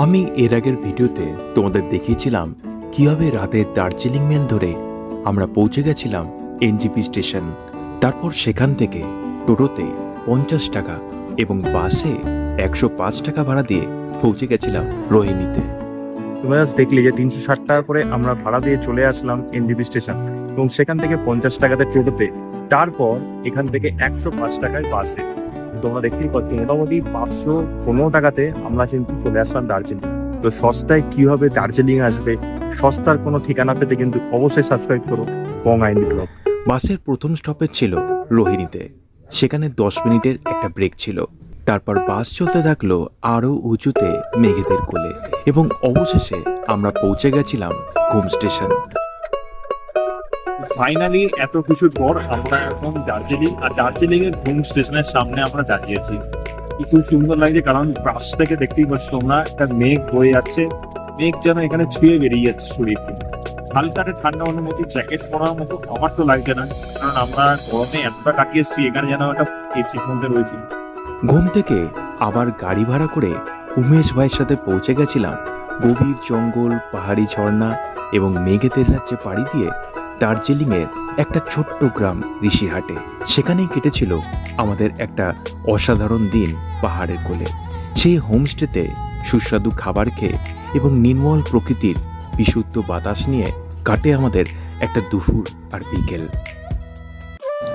আমি এর আগের ভিডিওতে তোমাদের দেখিয়েছিলাম কীভাবে রাতে দার্জিলিং মেল ধরে আমরা পৌঁছে গেছিলাম এনজিপি স্টেশন। তারপর সেখান থেকে টোটোতে পঞ্চাশ টাকা এবং বাসে একশো পাঁচ টাকা ভাড়া দিয়ে পৌঁছে গেছিলাম রোহিণীতে। দেখলে যে তিনশো ষাট টাকা করে আমরা ভাড়া দিয়ে চলে আসলাম এনজিপি স্টেশন এবং সেখান থেকে পঞ্চাশ টাকাতে টোটোতে। তারপর এখান থেকে একশো পাঁচ টাকায় বাসে। তোমরা দেখতেই পাচ্ছ, মোটামুটি পাঁচশো পনেরো টাকাতে আমরা কিন্তু চলে আসলাম দার্জিলিং। তো সস্তায় কীভাবে দার্জিলিং আসবে, সস্তার কোনো ঠিকানা পেতে কিন্তু অবশ্যই সাবস্ক্রাইব করো, বং আইনি ব্লগ। বাসের প্রথম স্টপেজ ছিল রোহিণীতে সেখানে দশ মিনিটের একটা ব্রেক ছিল। তারপর বাস চলতে থাকল আরও উঁচুতে মেঘেদের কোলে। এবং অবশেষে আমরা পৌঁছে গেছিলাম ঘুম স্টেশন। ফাইনালি এত কিছুর পর আমরা এখন দার্জিলিং, আর দার্জিলিং এর ঘুম স্টেশনের সামনে আমরা দাঁড়িয়েছি। কি খুব সুন্দর লাগছে, কারণ পাশ থেকে দেখতেই পাচ্ছ তোমরা, একটা মেঘ বয়ে যাচ্ছে। মেঘ যেন এখানে ছুঁয়ে বেরিয়ে যাচ্ছে শরীর থেকে হালকা ঠান্ডা অনুমতি জ্যাকেট পরার মতো আমার তো লাগছে না, কারণ আমরা গরমে এতটা কাটিয়ে এসেছি এখানে যেন একটা এসির মধ্যে রয়েছি। ঘুম থেকে আবার গাড়ি ভাড়া করে উমেশ ভাইয়ের সাথে পৌঁছে গেছিলাম। গভীর জঙ্গল, পাহাড়ি ঝর্ণা এবং মেঘেদের রাজ্যে পাড়ি দিয়ে দার্জিলিংয়ের একটা ছোট্ট গ্রাম ঋষিহাটে। সেখানেই কেটেছিল আমাদের একটা অসাধারণ দিন পাহাড়ের কোলে। সেই হোমস্টেতে সুস্বাদু খাবার খেয়ে এবং নির্মল প্রকৃতির বিশুদ্ধ বাতাস নিয়ে কাটে আমাদের একটা দুপুর আর বিকেল।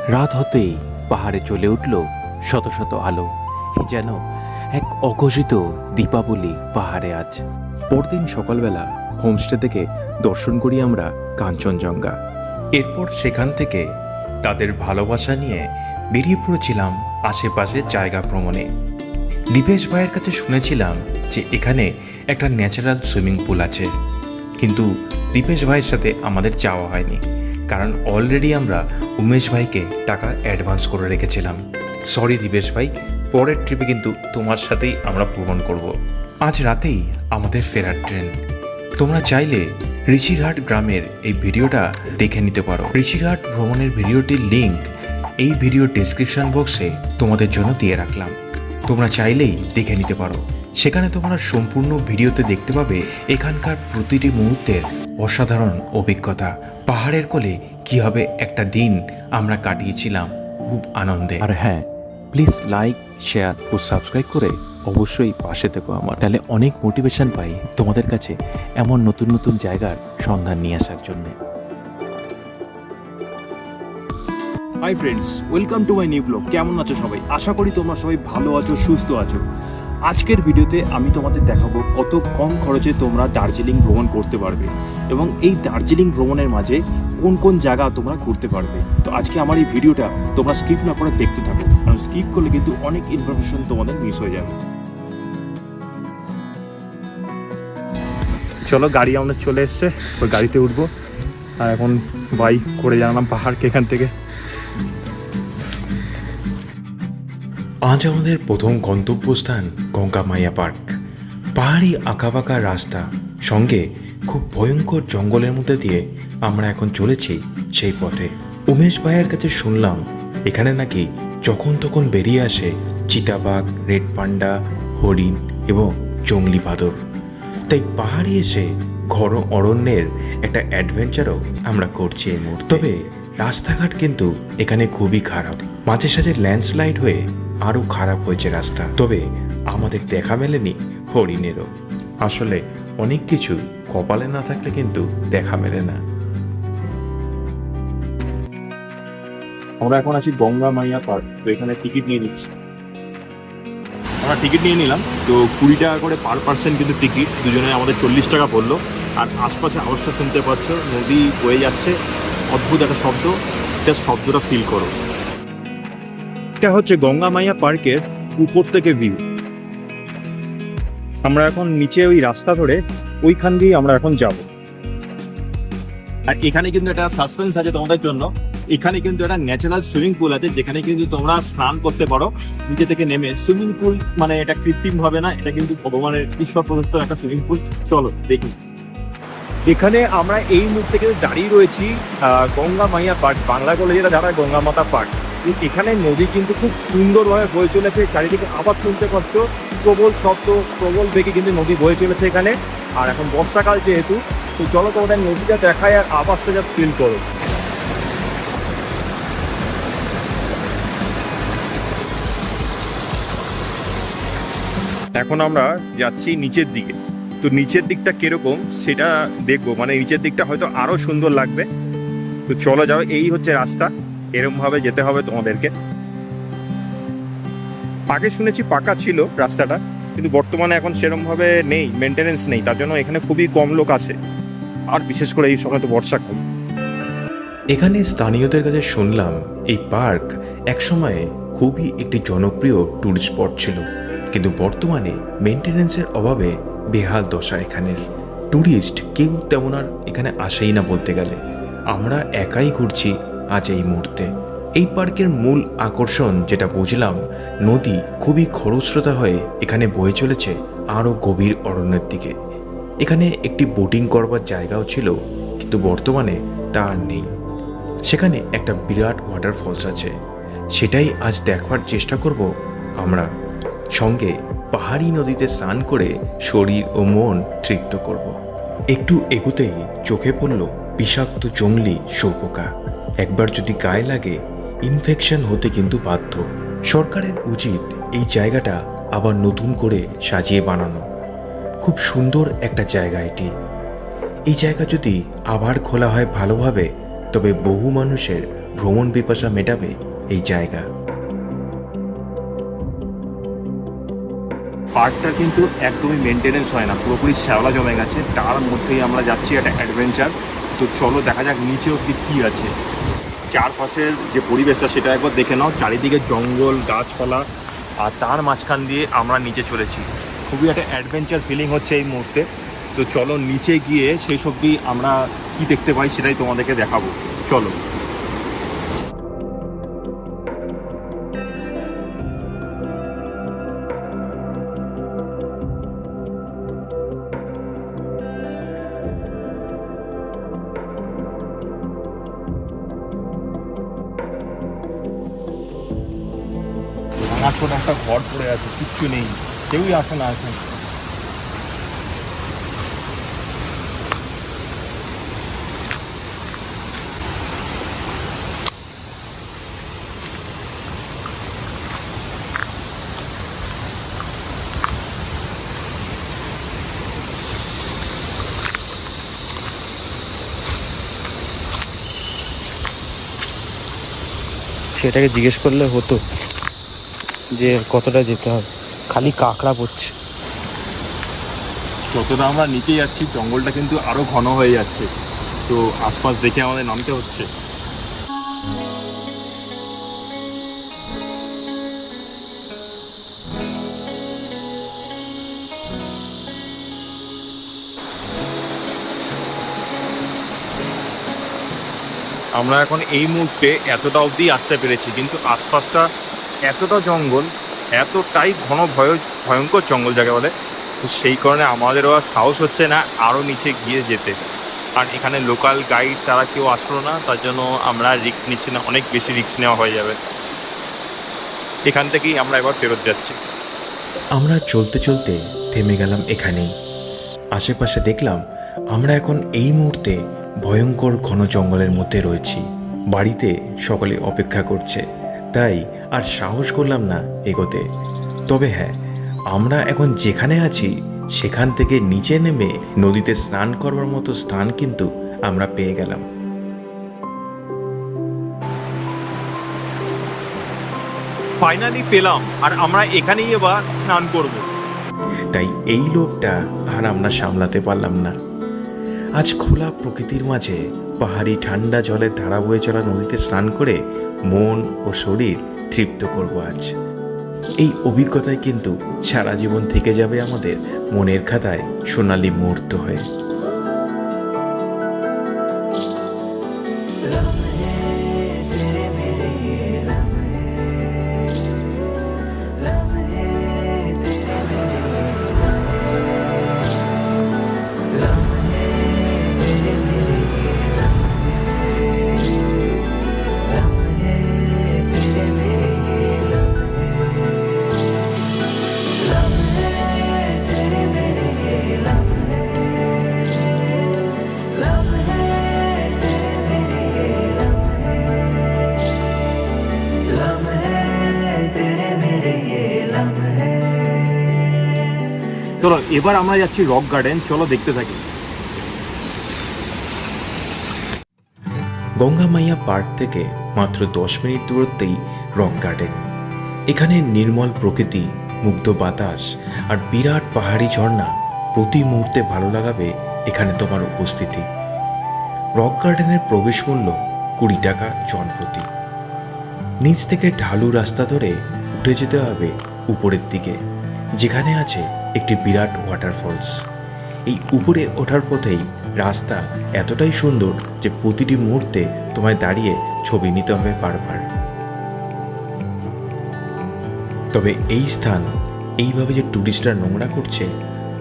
রাত হতেই পাহাড়ে চলে উঠল শত শত আলো। যেন এক অঘোষিত দীপাবলি পাহাড়ে আজ। পরদিন সকালবেলা হোমস্টে থেকে দর্শন করি আমরা কাঞ্চনজঙ্ঘা। এরপর সেখান থেকে তাদের ভালোবাসা নিয়ে বেরিয়ে পড়েছিলাম আশেপাশের জায়গা ভ্রমণে। দীপেশ ভাইয়ের কাছে শুনেছিলাম যে এখানে একটা ন্যাচারাল সুইমিং পুল আছে। কিন্তু দীপেশ ভাইয়ের সাথে আমাদের যাওয়া হয়নি, কারণ অলরেডি আমরা উমেশ ভাইকে টাকা অ্যাডভান্স করে রেখেছিলাম। সরি দীপেশ ভাই, পরের ট্রিপে কিন্তু তোমার সাথেই আমরা ভ্রমণ করব। আজ রাতেই আমাদের ফেরার ট্রেন। তোমরা চাইলে ঋষিরহাট গ্রামের এই ভিডিওটা দেখে নিতে পারো। ঋষিরহাট ভ্রমণের ভিডিওটির লিঙ্ক এই ভিডিও ডেসক্রিপশন বক্সে তোমাদের জন্য দিয়ে রাখলাম। তোমরা চাইলেই দেখে নিতে পারো। সেখানে তোমরা সম্পূর্ণ ভিডিওতে দেখতে পাবে এখানকার প্রতিটি মুহূর্তের অসাধারণ অভিজ্ঞতা। পাহাড়ের কোলে কীভাবে একটা দিন আমরা কাটিয়েছিলাম, খুব আনন্দে। আর হ্যাঁ প্লিজ লাইক শেয়ার ও সাবস্ক্রাইব করে অবশ্যই পাশে থেকো আমার। তাহলে অনেক মোটিভেশন পাই তোমাদের কাছে এমন নতুন নতুন জায়গার সন্ধান নিয়ে আসার জন্যে। Hi friends welcome to my new blog কেমন আছো সবাই? আশা করি তোমরা সবাই ভালো আছো, সুস্থ আছো। আজকের ভিডিওতে আমি তোমাদের দেখাবো কত কম খরচে তোমরা দার্জিলিং ভ্রমণ করতে পারবে এবং এই দার্জিলিং ভ্রমণের মাঝে কোন কোন জায়গা তোমরা ঘুরতে পারবে। তো আজকে আমার এই ভিডিওটা তোমরা স্কিপ না করে দেখতে থাকো। কারণ স্কিপ করলে কিন্তু অনেক ইনফরমেশন তোমাদের মিস হয়ে যাবে। চলো গাড়ি আমাদের চলে এসছে ওই গাড়িতে উঠবো। আর এখন বাইক করে জানালাম পাহাড়কে এখান থেকে। আজ আমাদের প্রথম গন্তব্যস্থান গঙ্গা মাইয়া পার্ক। পাহাড়ি আঁকাবাঁকা রাস্তা সঙ্গে খুব ভয়ঙ্কর জঙ্গলের মধ্যে দিয়ে আমরা এখন চলেছি সেই পথে। উমেশ ভাইয়ের কাছে শুনলাম এখানে নাকি যখন তখন বেরিয়ে আসে চিতাবাঘ, রেড পান্ডা, হরিণ এবং জঙ্গলি বাদর। তাই পাহাড়ে এসে ঘর অরণ্যের একটা অ্যাডভেঞ্চারও আমরা করছি এই মুহূর্তে। তবে রাস্তাঘাট কিন্তু এখানে খুবই খারাপ। মাঝে সাঝে ল্যান্ডস্লাইড হয়ে আরও খারাপ হয়েছে রাস্তা। তবে আমাদের দেখা মেলেনি হরিণেরও। আসলে অনেক কিছু কপালে না থাকলে কিন্তু দেখা মেলে না। আমরা এখন আছি গঙ্গা মাইয়া পার্ক, তো এখানে টিকিট নিয়ে নিচ্ছি। আমরা টিকিট নিয়ে নিলাম, তো কুড়ি টাকা করে পার পার্সেন্ট কিন্তু টিকিট, দুজনে আমাদের চল্লিশ টাকা পড়ল। আর আশপাশে আওয়াজটা শুনতে পাচ্ছ, নদী বয়ে যাচ্ছে, অদ্ভুত একটা শব্দ জাস্ট শব্দটা ফিল করো। এটা হচ্ছে গঙ্গা মাইয়া পার্কের উপর থেকে ভিউ আমরা এখন নিচে ওই রাস্তা ধরে, ওইখান দিয়ে আমরা এখন যাব। আর এখানে কিন্তু একটা সাসপেন্স আছে তোমাদের জন্য। এখানে কিন্তু একটা ন্যাচারাল সুইমিং পুল আছে, যেখানে কিন্তু তোমরা স্নান করতে পারো, নিচে থেকে নেমে। সুইমিং পুল মানে এটা কৃত্রিম হবে না, এটা কিন্তু ভগবানের ঈশ্বর প্রদত্ত একটা সুইমিং পুল চলো, দেখি। এখানে আমরা এই মুহূর্তে কিন্তু দাঁড়িয়ে রয়েছি গঙ্গা মাইয়া পার্ক, বাংলা কলেজের যারা গঙ্গা মাতা পার্ক। এখানে নদী কিন্তু খুব সুন্দরভাবে বয়ে চলেছে, চারিদিকে আবার শুনতে পাচ্ছ, প্রবল শব্দ, প্রবল বেগে কিন্তু নদী বয়ে চলেছে এখানে। আর এখন বর্ষাকাল যেহেতু, তো চলো তোমাদের নদীটা দেখায় আর আবাসটা যা ফিল করো। এখন আমরা যাচ্ছি নিচের দিকে। তো নিচের দিকটা কীরকম সেটা দেখব। মানে নিচের দিকটা হয়তো আরও সুন্দর লাগবে। তো চলো যাও, এই হচ্ছে রাস্তা। এরকম ভাবে যেতে হবে তোমাদেরকে। আগে শুনেছি পাকা ছিল রাস্তাটা, কিন্তু বর্তমানে এখন সেরকম ভাবে নেই মেনটেনেন্স নেই। তার জন্য এখানে খুবই কম লোক আসে আর বিশেষ করে এই সময় তো বর্ষাকাল এখানে স্থানীয়দের কাছে শুনলাম, এই পার্ক একসময়ে খুবই একটি জনপ্রিয় ট্যুরিস্ট স্পট ছিল। কিন্তু বর্তমানে মেনটেনেন্সের অভাবে বেহাল দশা এখানের। ট্যুরিস্ট কেউ তেমন আর এখানে আসেই না বলতে গেলে। আমরা একাই ঘুরছি আজ এই মুহূর্তে। এই পার্কের মূল আকর্ষণ যেটা বুঝলাম, নদী খুবই খরস্রোতা হয়ে এখানে বয়ে চলেছে আরও গভীর অরণ্যের দিকে। এখানে একটি বোটিং করবার জায়গাও ছিল, কিন্তু বর্তমানে তা আর নেই। সেখানে একটা বিরাট ওয়াটারফলস আছে। সেটাই আজ দেখবার চেষ্টা করব আমরা। সঙ্গে পাহাড়ি নদীতে স্নান করে শরীর ও মন তৃপ্ত করব। একটু এগুতেই চোখে পড়ল বিষাক্ত জঙ্গলি শোপোকা একবার যদি গায়ে লাগে ইনফেকশন হতে কিন্তু বাধ্য। সরকারের উচিত এই জায়গাটা আবার নতুন করে সাজিয়ে বানানো। খুব সুন্দর একটা জায়গা এটি। এই জায়গা যদি আবার খোলা হয় ভালোভাবে, তবে বহু মানুষের ভ্রমণ পিপাসা মেটাবে এই জায়গা। পার্কটা কিন্তু একদমই মেনটেনেন্স হয় না। পুরোপুরি শ্যাওলা জমে গেছে। তার মধ্যেই আমরা যাচ্ছি একটা অ্যাডভেঞ্চার তো চলো দেখা যাক নিচে অব্দি কী আছে। চারপাশের যে পরিবেশটা সেটা একবার দেখে নাও। চারিদিকে জঙ্গল, গাছপালা, আর তার মাঝখান দিয়ে আমরা নিচে চলেছি। খুবই একটা অ্যাডভেঞ্চার ফিলিং হচ্ছে এই মুহূর্তে। তো চলো নিচে গিয়ে সেই সবজি আমরা কি দেখতে পাই সেটাই তোমাদেরকে দেখাবো। চলো। কিচ্ছু নেই কেউই আসে না এখন সেটাকে জিজ্ঞেস করলে হতো যে কতটা যেতে হবে। খালি কাঁকড়া পড়ছে। যতটা আমরা নিচে যাচ্ছি জঙ্গলটা কিন্তু আরও ঘন হয়ে যাচ্ছে। তো আশপাশ দেখে আমাদের নামতে হচ্ছে। আমরা এখন এই মুহূর্তে এতটা অবধি আসতে পেরেছি, কিন্তু আশপাশটা এতটা জঙ্গল এতটাই ঘন ভয়, ভয়ঙ্কর জঙ্গল যাকে বলে, তো সেই কারণে আমাদেরও আর সাহস হচ্ছে না আরও নিচে গিয়ে যেতে। আর এখানে লোকাল গাইড তারা কেউ আসলো না, তার জন্য আমরা রিস্ক নিচ্ছি না, অনেক বেশি রিক্স নেওয়া হয়ে যাবে। এখান থেকেই আমরা এবার ফেরত যাচ্ছি। আমরা চলতে চলতে থেমে গেলাম এখানেই। আশেপাশে দেখলাম আমরা এখন এই মুহূর্তে ভয়ঙ্কর ঘন জঙ্গলের মধ্যে রয়েছি। বাড়িতে সকলে অপেক্ষা করছে। তাই আর সাহস করলাম না এগোতে। তবে হ্যাঁ আমরা এখন যেখানে আছি সেখান থেকে নিচে নেমে নদীতে স্নান করবার মতো স্থান কিন্তু আমরা পেয়ে গেলাম। ফাইনালি পেলাম আর আমরা এখানেই এবার স্নান করব। তাই এই লোকটা আর আমরা সামলাতে পারলাম না। আজ খোলা প্রকৃতির মাঝে পাহাড়ি ঠান্ডা জলের ধারা বয়ে চলা নদীতে স্নান করে মন ও শরীর তৃপ্ত করব আজ। এই অভিজ্ঞতায় কিন্তু সারা জীবন থেকে যাবে আমাদের মনের খাতায় সোনালি মুহূর্ত হয়ে। এবার আমরা যাচ্ছি রক গার্ডেন, চলো দেখতে থাকি। গঙ্গা মাইয়া পার্ক থেকে মাত্র দশ মিনিট দূরত্বেই রক গার্ডেন। এখানে নির্মল প্রকৃতি, মুগ্ধ বাতাস আর বিরাট পাহাড়ি ঝর্ণা প্রতি মুহূর্তে ভালো লাগাবে এখানে তোমার উপস্থিতি। রক গার্ডেনের প্রবেশ মূল্য কুড়ি টাকা জন প্রতি নিচ থেকে ঢালু রাস্তা ধরে উঠে যেতে হবে উপরের দিকে, যেখানে আছে একটি বিরাট ওয়াটারফলস এই উপরে ওঠার পথেই রাস্তা এতটাই সুন্দর যে প্রতিটি মুহূর্তে তোমায় দাঁড়িয়ে ছবি নিতে হবে বারবার। তবে এই স্থান, এইভাবে যে ট্যুরিস্টরা নোংরা করছে,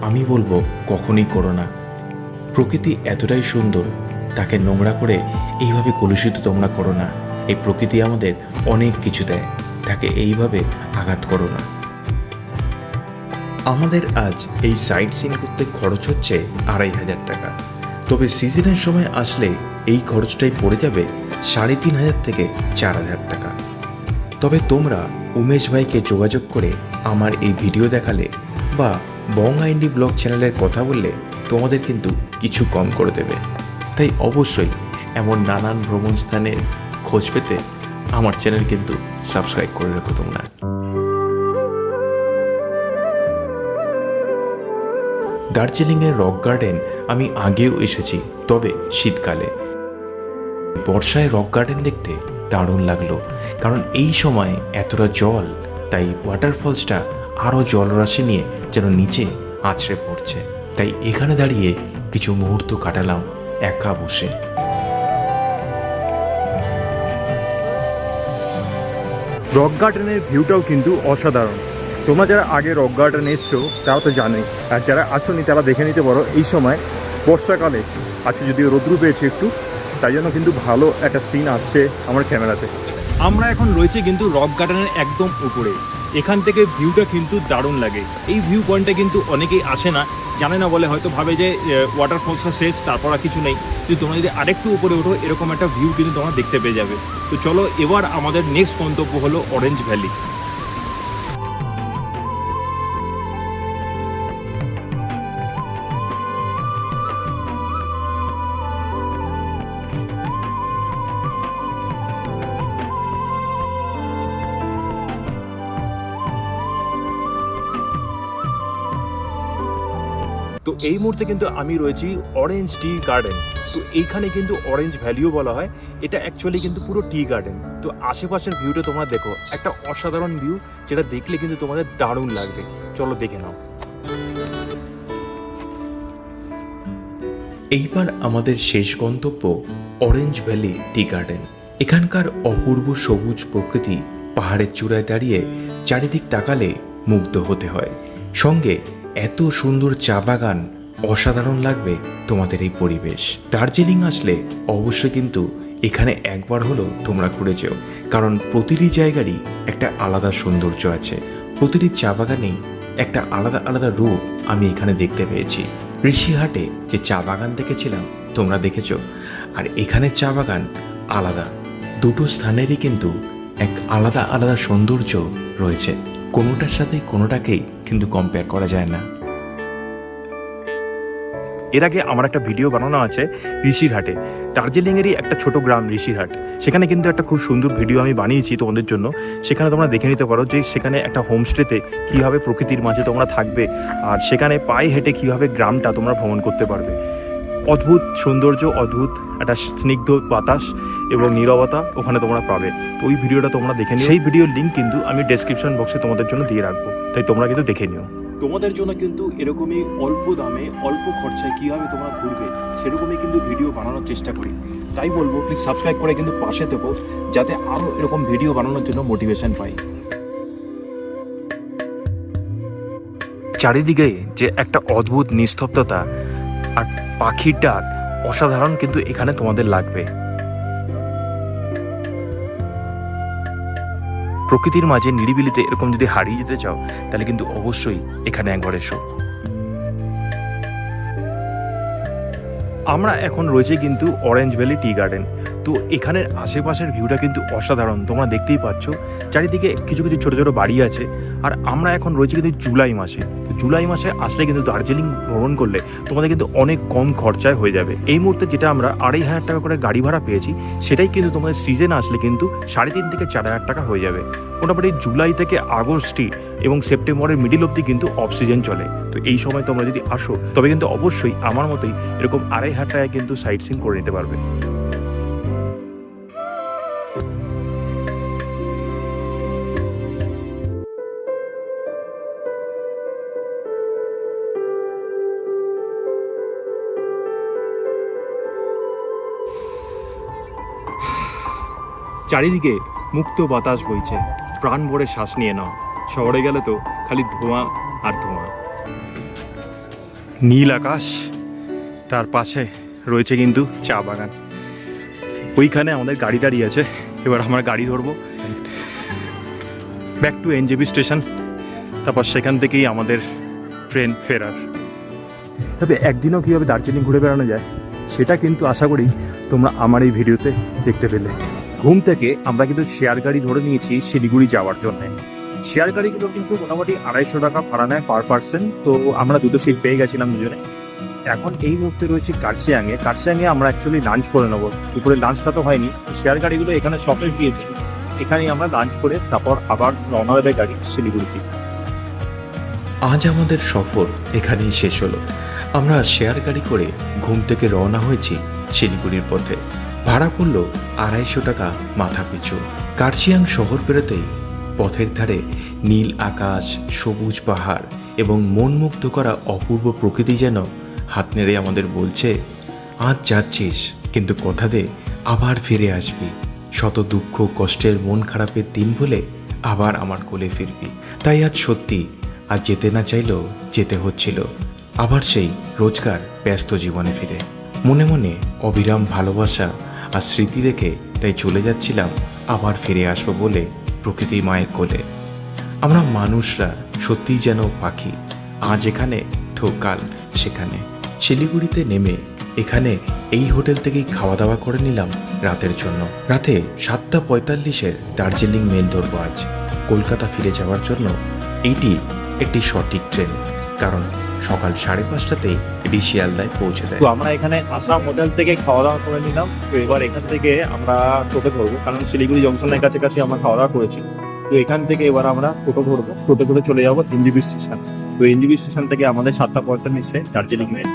আমি বলব কখনই করো না। প্রকৃতি এতটাই সুন্দর, তাকে নোংরা করে এইভাবে কলুষিত তোমরা করো না। এই প্রকৃতি আমাদের অনেক কিছু দেয়, তাকে এইভাবে আঘাত করো না। আমাদের আজ এই সাইট সিন করতে খরচ হচ্ছে আড়াই হাজার টাকা। তবে সিজনের সময় আসলে এই খরচটাই পড়ে যাবে সাড়ে তিন হাজার থেকে চার হাজার টাকা। তবে তোমরা উমেশ ভাইকে যোগাযোগ করে আমার এই ভিডিও দেখালে বা বং আইন্ডি ব্লগ চ্যানেলের কথা বললে তোমাদের কিন্তু কিছু কম করে দেবে। তাই অবশ্যই এমন নানান ভ্রমণ স্থানের খোঁজ পেতে আমার চ্যানেল কিন্তু সাবস্ক্রাইব করে রাখো তোমরা। দার্জিলিংয়ের রক গার্ডেন আমি আগেও এসেছি, তবে শীতকালে। বর্ষায় রক গার্ডেন দেখতে দারুণ লাগল, কারণ এই সময় এতটা জল, তাই ওয়াটারফলসটা আরও জলরাশি নিয়ে যেন নিচে আছড়ে পড়ছে। তাই এখানে দাঁড়িয়ে কিছু মুহূর্ত কাটালাম একা বসে। রক গার্ডেনের ভিউটাও কিন্তু অসাধারণ। তোমরা যারা আগে রক গার্ডেন এসছো তারা তো জানোই। আর যারা আসোনি, তারা দেখে নিতে পারো, এই সময় বর্ষাকালে আজকে যদিও রৌদ্র পেয়েছে একটু, তাই জন্য কিন্তু ভালো একটা সিন আসছে আমার ক্যামেরাতে। আমরা এখন রয়েছে কিন্তু রক গার্ডেনের একদম উপরে। এখান থেকে ভিউটা কিন্তু দারুণ লাগে। এই ভিউ পয়েন্টটা কিন্তু অনেকেই আসে না, জানে না বলে হয়তো ভাবে যে ওয়াটারফলসটা শেষ, তারপর আর কিছু নেই। কিন্তু তোমরা যদি আরেকটু উপরে ওঠো, এরকম একটা ভিউ কিন্তু তোমরা দেখতে পেয়ে যাবে। তো চলো, এবার আমাদের নেক্সট গন্তব্য হলো অরেঞ্জ ভ্যালি তো এই মুহূর্তে কিন্তু আমি রয়েছি অরেঞ্জ টি গার্ডেন তো এইখানে কিন্তু অরেঞ্জ ভ্যালিও বলা হয়। এটা অ্যাকচুয়ালি কিন্তু পুরো টি গার্ডেন তো আশেপাশের ভিউটা তোমরা দেখো। একটা অসাধারণ ভিউ যেটা দেখলে কিন্তু তোমাদের দারুণ লাগবে। চলো দেখে নাও। এইবার আমাদের শেষ গন্তব্য অরেঞ্জ ভ্যালি টি গার্ডেন এখানকার অপূর্ব সবুজ প্রকৃতি পাহাড়ের চূড়ায় দাঁড়িয়ে চারিদিক তাকালে মুগ্ধ হতে হয়। সঙ্গে এত সুন্দর চা বাগান অসাধারণ লাগবে তোমাদের এই পরিবেশ। দার্জিলিং আসলে অবশ্যই কিন্তু এখানে একবার হলো তোমরা ঘুরে যেও, কারণ প্রতিটি জায়গারই একটা আলাদা সৌন্দর্য আছে। প্রতিটি চা বাগানেই একটা আলাদা আলাদা রূপ আমি এখানে দেখতে পেয়েছি। ঋষিহাটে যে চা বাগান দেখেছিলাম, তোমরা দেখেছ? আর এখানে চা বাগান আলাদা। দুটো স্থানেরই কিন্তু এক আলাদা আলাদা সৌন্দর্য রয়েছে। কোনোটার সাথে কোনোটাকেই কিন্তু কম্পেয়ার করা যায় না। এর আগে আমার একটা ভিডিও বানানো আছে ঋষিরহাটে দার্জিলিংয়েরই একটা ছোট গ্রাম ঋষিরহাট সেখানে কিন্তু একটা খুব সুন্দর ভিডিও আমি বানিয়েছি তোমাদের জন্য। সেখানে তোমরা দেখে নিতে পারো যে সেখানে একটা হোমস্টেতে কীভাবে প্রকৃতির মাঝে তোমরা থাকবে। আর সেখানে পায়ে হেঁটে কীভাবে গ্রামটা তোমরা ভ্রমণ করতে পারবে। অদ্ভুত সৌন্দর্য অদ্ভুত একটা স্নিগ্ধ বাতাস এবং নীরবতা ওখানে তোমরা পাবে। তো ওই ভিডিওটা তোমরা দেখে নিও। সেই ভিডিওর লিঙ্ক কিন্তু আমি ডেসক্রিপশন বক্সে তোমাদের জন্য দিয়ে রাখব। তাই তোমরা কিন্তু দেখে নিও। তোমাদের জন্য কিন্তু এরকমই অল্প দামে অল্প খরচায় কীভাবে তোমরা ঘুরবে সেরকমই কিন্তু ভিডিও বানানোর চেষ্টা করি। তাই বলব প্লিজ সাবস্ক্রাইব করে কিন্তু পাশে দেবো যাতে আরও এরকম ভিডিও বানানোর জন্য মোটিভেশন পাই। চারিদিকে যে একটা অদ্ভুত নিস্তব্ধতা আর পাখির ডাক অসাধারণ কিন্তু এখানে তোমাদের লাগবে। প্রকৃতির মাঝে নিরিবিলিতে এরকম যদি হারিয়ে যেতে চাও, তাহলে কিন্তু অবশ্যই এখানে একবার এসো। আমরা এখন রয়েছে কিন্তু অরেঞ্জ ভ্যালি টি গার্ডেন তো এখানের আশেপাশের ভিউটা কিন্তু অসাধারণ। তোমরা দেখতেই পাচ্ছ, চারিদিকে কিছু কিছু ছোট ছোট বাড়ি আছে। আর আমরা এখন রয়েছে কিন্তু জুলাই মাসে। জুলাই মাসে আসলে কিন্তু দার্জিলিং ভ্রমণ করলে তোমাদের কিন্তু অনেক কম খরচায় হয়ে যাবে। এই মুহূর্তে যেটা আমরা আড়াই হাজার টাকা করে গাড়ি ভাড়া পেয়েছি, সেটাই কিন্তু তোমাদের সিজন আসলে কিন্তু সাড়ে তিন থেকে চার হাজার টাকা হয়ে যাবে। মোটামুটি জুলাই থেকে আগস্টই এবং সেপ্টেম্বরের মিডিল অবধি কিন্তু অফ সিজন চলে। তো এই সময় তোমরা যদি আসো, তবে কিন্তু অবশ্যই আমার মতোই এরকম আড়াই হাজার টাকায় কিন্তু সাইট সিন করে নিতে পারবে। চারিদিকে মুক্ত বাতাস বইছে। প্রাণ ভরে শ্বাস নিয়ে নাও। শহরে গেলে তো খালি ধোঁয়া আর ধোঁয়া। নীল আকাশ, তার পাশে রয়েছে কিন্তু চা বাগান। ওইখানে আমাদের গাড়ি দাঁড়িয়ে আছে। এবার আমরা গাড়ি ধরবো। ব্যাক টু এনজেপি স্টেশন তারপর সেখান থেকেই আমাদের ট্রেন ফেরার। তবে একদিনও কীভাবে দার্জিলিং ঘুরে বেড়ানো যায়, সেটা কিন্তু আশা করি তোমরা আমার এই ভিডিওতে দেখতে পেলে। ঘুম থেকে আমরা কিন্তু শেয়ার গাড়ি ধরে নিয়েছি শিলিগুড়ি যাওয়ার জন্য। শেয়ার গাড়িগুলো কিন্তু মোটামুটি আড়াইশো টাকা ভাড়া নেয় পার পার্সন তো আমরা দুটো সিট পেয়ে গেছিলাম দুজনে। এখন এই মুহূর্তে রয়েছে কার্শিয়াংয়ে। কার্শিয়াংয়ে আমরা অ্যাকচুয়ালি লাঞ্চ করে নেব। দুপুরে লাঞ্চটা তো হয়নি। শেয়ার গাড়িগুলো এখানে শপে দিয়েছে এখানেই আমরা লাঞ্চ করে তারপর আবার রওনা দেবে গাড়ি শিলিগুড়িতে। আজ আমাদের সফর এখানেই শেষ হলো। আমরা শেয়ার গাড়ি করে ঘুম থেকে রওনা হয়েছি শিলিগুড়ির পথে। ভাড়া পড়ল আড়াইশো টাকা মাথা পিছু। কার্শিয়াং শহর পেরোতেই পথের ধারে নীল আকাশ, সবুজ পাহাড় এবং মনমুগ্ধ করা অপূর্ব প্রকৃতি যেন হাত নেড়ে আমাদের বলছে, আজ যাচ্ছিস, কিন্তু কথা দে, আবার ফিরে আসবি। শত দুঃখ কষ্টের মন খারাপের দিন বলে আবার আমার কোলে ফিরবি। তাই আজ সত্যি আর যেতে না চাইলেও যেতে হচ্ছিল। আবার সেই রোজগার ব্যস্ত জীবনে ফিরে। মনে মনে অবিরাম ভালোবাসা আর স্মৃতি রেখে তাই চলে যাচ্ছিলাম, আবার ফিরে আসব বলে প্রকৃতি মায়ের কোলে। আমরা মানুষরা সত্যিই যেন পাখি, আজ এখানে, তো কাল সেখানে। শিলিগুড়িতে নেমে এখানে এই হোটেল থেকেই খাওয়া দাওয়া করে নিলাম রাতের জন্য। রাতে সাতটা পঁয়তাল্লিশের দার্জিলিং মেল ধরবো আজ। কলকাতা ফিরে যাওয়ার জন্য এইটি একটি সঠিক ট্রেন, কারণ সকাল সাড়ে পাঁচটাতে এটি শিয়ালদায় পৌঁছে দেয়। তো আমরা এখানে আসাম হোটেল থেকে খাওয়া দাওয়া করে নিলাম। তো এবার এখান থেকে আমরা টোটো ধরবো, কারণ শিলিগুড়ি জংশনের কাছাকাছি আমরা খাওয়া দাওয়া করেছি। তো এখান থেকে এবার আমরা টোটো ধরবো। টোটো করে চলে যাব এনজিবি স্টেশন। তো এনজিবি স্টেশন থেকে আমাদের সাতটা পঁয়তাল্লিশে দার্জিলিং মেল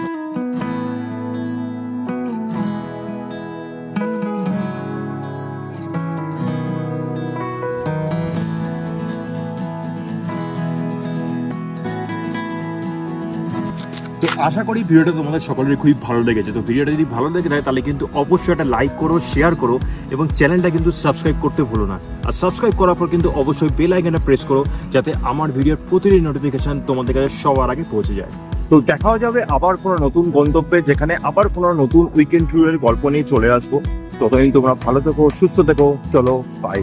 তো আশা করি ভিডিওটা তোমাদের সকলের খুবই ভালো লেগেছে। তো ভিডিওটা যদি ভালো লেগে থাকে, তাহলে কিন্তু অবশ্যই একটা লাইক করো শেয়ার করো এবং চ্যানেলটা কিন্তু সাবস্ক্রাইব করতে ভুলো না। আর সাবস্ক্রাইব করার পর কিন্তু অবশ্যই বেল আইকনটা প্রেস করো, যাতে আমার ভিডিওর প্রতিটি নোটিফিকেশন তোমাদের কাছে সবার আগে পৌঁছে যায়। তো দেখাও যাবে আবার কোনো নতুন গন্তব্যে, যেখানে আবার কোনো নতুন উইকেন্ড ট্যুরের গল্প নিয়ে চলে আসব। ততদিন তোমরা ভালো থেকো, সুস্থ থেকো, চলো বাই